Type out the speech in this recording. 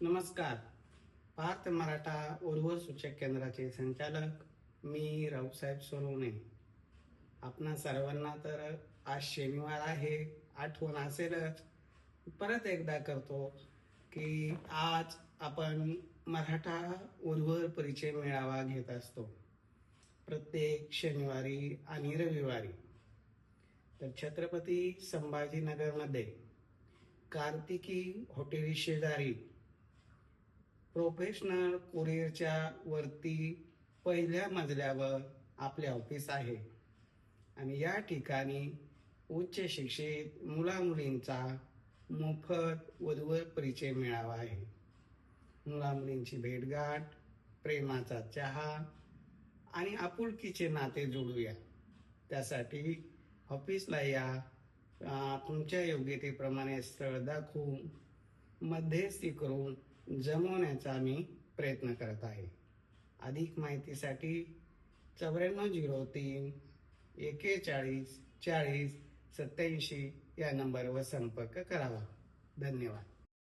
नमस्कार. भारत मराठा उर्वर सूचक केंद्राचे संचालक मी रावसाहेब सोनवणे. आपणा सर्वांना तर आज शनिवार आहे आठवण असेलच परत एकदा करतो की आज आपण मराठा उर्वर परिचय मेळावा घेत असतो. प्रत्येक शनिवारी आणि रविवारी. तर छत्रपती संभाजीनगरमध्ये कार्तिकी हॉटेल शेजारी प्रोफेशनल कुरिअरच्या वरती पहिल्या मजल्यावर आपले ऑफिस आहे. आणि या ठिकाणी उच्च शिक्षित मुलामुलींचा मोफत वधूवर परिचय मिळावा आहे. मुलामुलींची भेटगाठ प्रेमाचा चहा आणि आपुलकीचे नाते जोडूया. त्यासाठी ऑफिसला या तुमच्या योग्यतेप्रमाणे स्थळ दाखवून मध्यस्थी करून जमवण्याचा आम्ही प्रयत्न करत आहे. अधिक माहितीसाठी चौऱ्याण्णव झिरो तीन एकेचाळीस चाळीस सत्याऐंशी या नंबरवर संपर्क करावा. धन्यवाद.